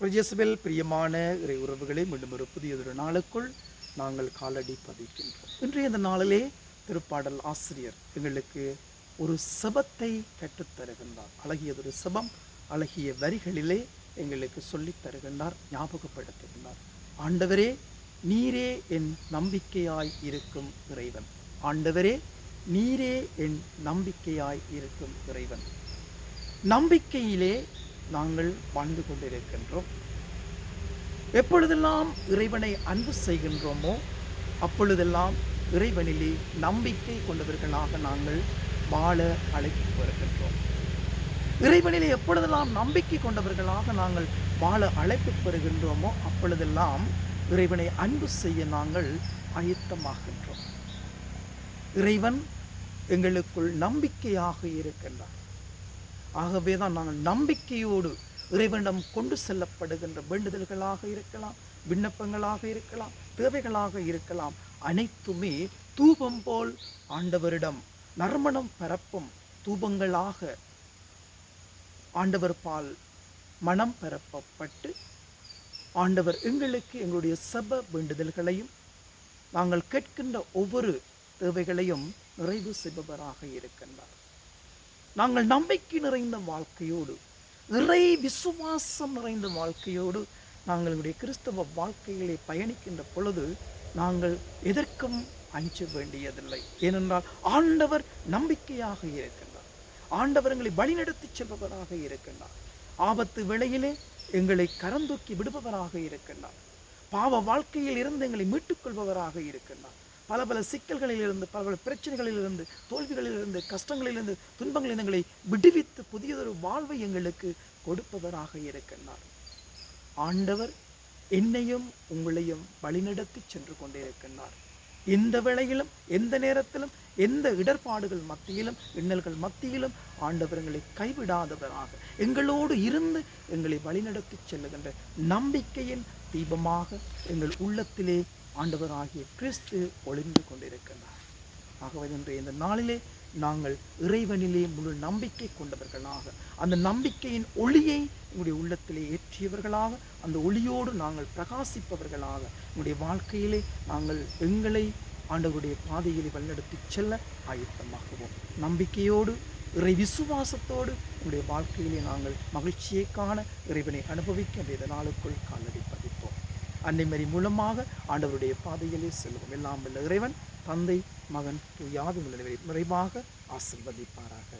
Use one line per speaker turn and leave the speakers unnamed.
பிரஜேசுவில் பிரியமான இறை உறவுகளை மீண்டும் ஒரு புதியதொரு நாளுக்குள் நாங்கள் காலடி பதிக்கின்றோம். இன்றைய இந்த நாளிலே திருப்பாடல் ஆசிரியர் எங்களுக்கு ஒரு செபத்தை கற்றுத்தருகின்றார் அழகியதொரு செபம் அழகிய வரிகளிலே எங்களுக்கு சொல்லித் தருகின்றார் ஞாபகப்படுத்துகின்றார். ஆண்டவரே நீரே என் நம்பிக்கையாய் இருக்கும் இறைவன். ஆண்டவரே நீரே என் நம்பிக்கையாய் இருக்கும் இறைவன். நம்பிக்கையிலே நாங்கள் வாழ்ந்து கொண்டிருக்கின்றோம். எப்பொழுதெல்லாம் இறைவனை அன்பு செய்கின்றோமோ அப்பொழுதெல்லாம் இறைவனிலே நம்பிக்கை கொண்டவர்களாக நாங்கள் வாழ அழைத்து பெறுகின்றோம் இறைவனிலே எப்பொழுதெல்லாம் நம்பிக்கை கொண்டவர்களாக நாங்கள் வாழ அழைப்பு பெறுகின்றோமோ அப்பொழுதெல்லாம் இறைவனை அன்பு செய்ய நாங்கள் ஆயத்தமாகின்றோம். இறைவன் எங்களுக்குள் நம்பிக்கையாக இருக்கின்றார் ஆகவே தான் நாங்கள் நம்பிக்கையோடு இறைவனிடம் கொண்டு செல்லப்படுகின்ற வேண்டுதல்களாக இருக்கலாம் விண்ணப்பங்களாக இருக்கலாம் தேவைகளாக இருக்கலாம். அனைத்துமே தூபம் போல் ஆண்டவரிடம் நறுமணம் பரப்பும் தூபங்களாக ஆண்டவர் பால் மனம் பரப்பப்பட்டு ஆண்டவர் எங்களுக்கு எங்களுடைய சப வேண்டுதல்களையும் நாங்கள் கேட்கின்ற ஒவ்வொரு தேவைகளையும் நிறைவு செய்பவராக இருக்கின்றார். நாங்கள் நம்பிக்கை நிறைந்த வாழ்க்கையோடு இறை விசுவாசம் நிறைந்த வாழ்க்கையோடு நாங்களுடைய கிறிஸ்தவ வாழ்க்கைகளை பயணிக்கின்ற பொழுது நாங்கள் எதற்கும் அஞ்ச வேண்டியதில்லை. ஏனென்றால் ஆண்டவர் நம்பிக்கையாக இருக்கின்றார். ஆண்டவர்களை வழிநடத்தி செல்பவராக இருக்கின்றார். ஆபத்து வேளையிலே எங்களை கரந்தூக்கி விடுபவராக இருக்கின்றார். பாவ வாழ்க்கையில் இருந்து எங்களை மீட்டுக் கொள்பவராக இருக்கின்றார். பல பல சிக்கல்களிலிருந்து பல பல பிரச்சனைகளிலிருந்து தோல்விகளிலிருந்து கஷ்டங்களிலிருந்து துன்பங்களிலிருந்து எங்களை விடுவித்து புதியதொரு வாழ்வை எங்களுக்கு கொடுப்பவராக இருக்கின்றார். ஆண்டவர் என்னையும் உங்களையும் வழிநடத்தி சென்று கொண்டிருக்கின்றார். எந்த வேளையிலும் எந்த நேரத்திலும் எந்த இடர்பாடுகள் மத்தியிலும் இன்னல்கள் மத்தியிலும் ஆண்டவர் எங்களை கைவிடாதவராக எங்களோடு இருந்து எங்களை வழிநடத்தி செல்லுகின்ற நம்பிக்கையின் தீபமாக எங்கள் உள்ளத்திலே ஆண்டவர் ஆகிய கிறிஸ்து ஒளிந்து கொண்டிருக்கின்றார் ஆகவே இன்றைய இந்த நாளிலே நாங்கள் இறைவனிலே முழு நம்பிக்கை கொண்டவர்களாக அந்த நம்பிக்கையின் ஒளியை உங்களுடைய உள்ளத்திலே ஏற்றியவர்களாக அந்த ஒளியோடு நாங்கள் பிரகாசிப்பவர்களாக உங்களுடைய வாழ்க்கையிலே நாங்கள் எங்களை ஆண்டவருடைய பாதையில் வழிநடத்தி செல்ல ஆயத்தமாகுவோம் நம்பிக்கையோடு இறை விசுவாசத்தோடு உங்களுடைய வாழ்க்கையிலே நாங்கள் மகிழ்ச்சியை காண இறைவனை அனுபவிக்க வேத நாளுக்குள் காலடி அன்னைமரி மூலமாக ஆண்டவருடைய பாதையிலே செல்வோம். எல்லாம் வல்ல இறைவன் தந்தை மகன் தூயாவி நிறைவாக ஆசிர்வதிப்பாராக.